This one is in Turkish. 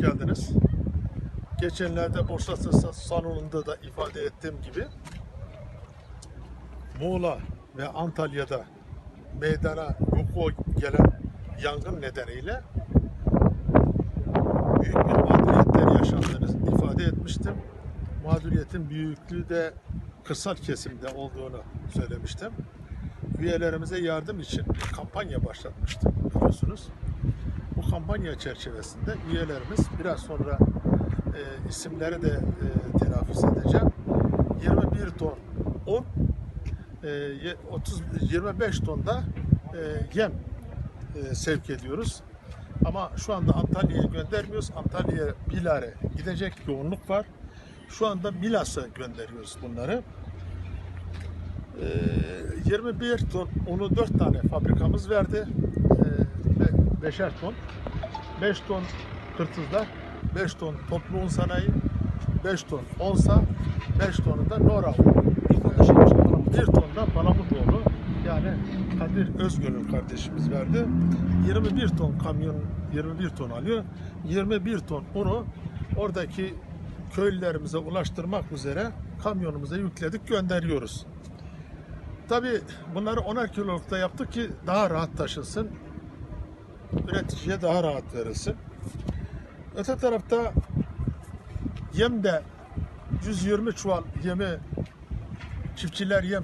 geldiniz. Geçenlerde Borsa Salonu'nda da ifade ettiğim gibi Muğla ve Antalya'da meydana vuku gelen yangın nedeniyle büyük bir mağduriyetler yaşandığını ifade etmiştim. Mağduriyetin büyüklüğü de kırsal kesimde olduğunu söylemiştim. Üyelerimize yardım için kampanya başlatmıştım biliyorsunuz. Kampanya çerçevesinde üyelerimiz biraz sonra e, isimleri de e, telaffuz edeceğim. 21 ton un, e, ye- 30 25 ton da e, yem e, sevk ediyoruz. Ama şu anda Antalya'ya göndermiyoruz. Antalya'ya Bilal'e gidecek yoğunluk var. Şu anda Milas'a gönderiyoruz bunları. Ee, 21 ton unu 4 tane fabrikamız verdi. Ve 5'er ton. 5 ton kırtızlar, 5 ton toplu un sanayi, 5 ton onsa, 5 tonu da Nora un. Bir ton da Palamutoğlu yani Kadir Özgür'ün kardeşimiz verdi. 21 ton kamyon 21 ton alıyor. 21 ton unu oradaki köylülerimize ulaştırmak üzere kamyonumuza yükledik gönderiyoruz. Tabi bunları 10'ar kilolukta yaptık ki daha rahat taşınsın. Üreticiye daha rahat verilsin. Öte tarafta yem de 120 çuval yemi çiftçiler yem